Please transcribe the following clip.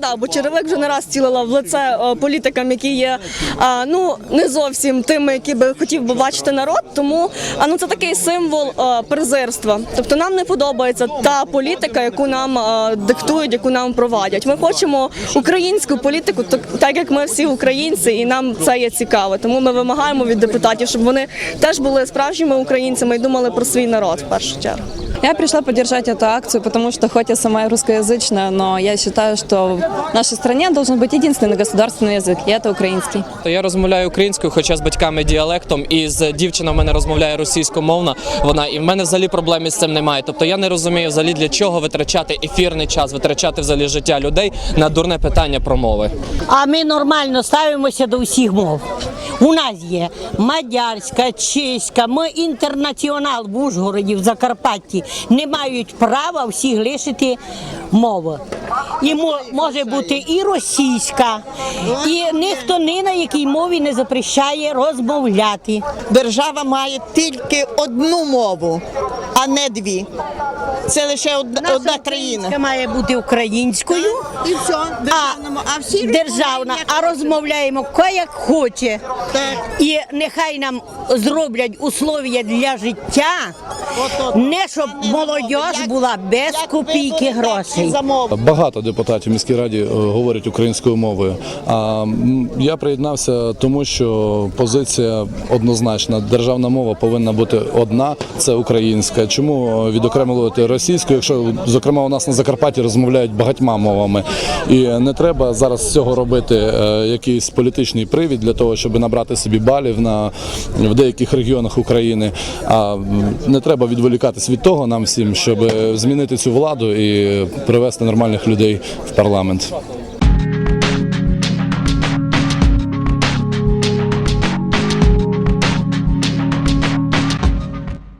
да, бо черевик вже не раз цілила в лице е, політикам, які є ну не зовсім тими, які би хотів би бачити народ. Тому а ну це такий символ е, презирства. Тобто нам не подобається та політика, яку нам е, диктують, яку нам провадять. Ми хочемо українську політику, так, так як ми всі українці, і нам це є цікаво. Тому ми вимагаємо від депутатів, щоб вони теж були справжніми українцями і думали про свій народ в першу чергу. Я пришла поддержать эту акцию, потому что хоть я сама русскоязычная, но я считаю, что в нашей стране должен быть единственный государственный язык, и это украинский. То я розмовляю українською, хоча з батьками діалектом, і з дівчина в мене розмовляє російськомовна. Вона і в мене взагалі проблеми з цим немає. Тобто я не розумію взагалі для чого витрачати ефірний час, витрачати взагалі життя людей на дурне питання про мови. А ми нормально ставимося до всіх мов. У нас є мадярська, чеська, ми інтернаціонал в Ужгороді, в Закарпатті. Не мають права всіх лишити мови. І може бути і російська, і ніхто ні на якій мові не запрещає розмовляти. Держава має тільки одну мову, а не дві. Це лише одна, Наша одна країна. має бути українською. І все, державному. А, всі державна, а розмовляємо ко як хоче. І нехай нам зроблять условия для життя, не щоб молодь була без копійки грошей. Багато депутатів в міській раді е, говорять українською мовою. А м, я приєднався тому, що позиція однозначна. Державна мова повинна бути одна, це українська. Чому е, відокремлювати російську, якщо зокрема у нас на Закарпатті розмовляють багатьма мовами, і не треба зараз з цього робити е, якийсь політичний привід для того, щоб набрати собі балів на в деяких регіонах України. А не треба відволікатись від того нам всім, щоб змінити цю владу і привести нормальних людей в парламент.